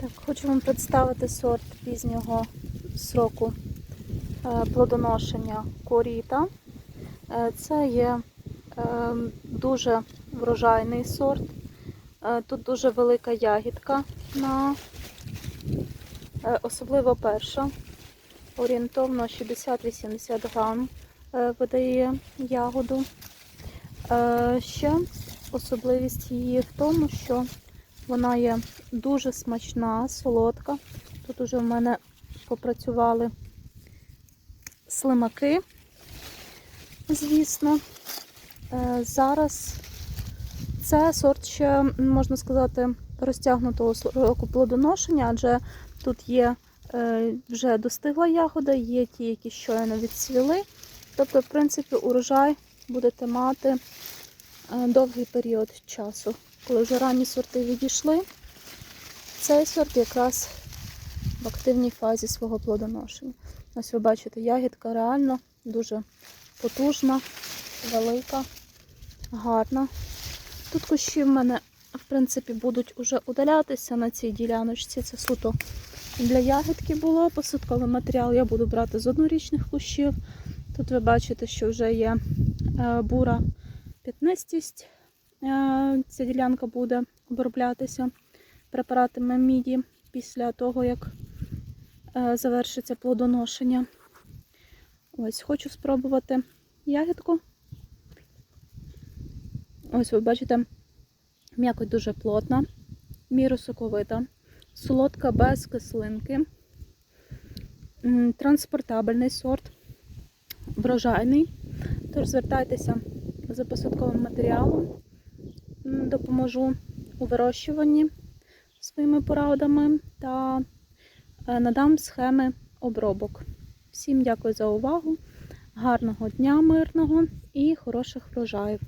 Так, хочу вам представити сорт пізнього сроку е, плодоношення коріта. Е, Це є е, дуже врожайний сорт. Тут дуже велика ягідка на особливо перша. Орієнтовно 60-80 грам видає ягоду. Ще особливість її в тому, що вона є дуже смачна, солодка. Тут уже в мене попрацювали слимаки, звісно. Е, Зараз це сорт ще, можна сказати, розтягнутого року плодоношення, адже тут є е, вже достигла ягода, є ті, які щойно відцвіли. Тобто, в принципі, урожай будете мати довгий період часу. Коли вже ранні сорти відійшли, цей сорт якраз в активній фазі свого плодоношення. Ось ви бачите, ягідка реально дуже потужна, велика, гарна. Тут кущі в мене, в принципі, будуть уже удалятися на цій діляночці. Це суто для ягідки було. Посадковий матеріал я буду брати з однорічних кущів. Тут ви бачите, що вже є е, бура п'ятнистість. Е, Ця ділянка буде оброблятися препаратами міді після того, як е, завершиться плодоношення. Ось, хочу спробувати ягідку. Ось ви бачите, м'якоть дуже плотна, міру соковита, солодка без кислинки, транспортабельний сорт, врожайний. Тож звертайтеся за посадковим матеріалом, допоможу у вирощуванні своїми порадами та е, надам схеми обробок. Всім дякую за увагу, гарного дня мирного і хороших врожаїв!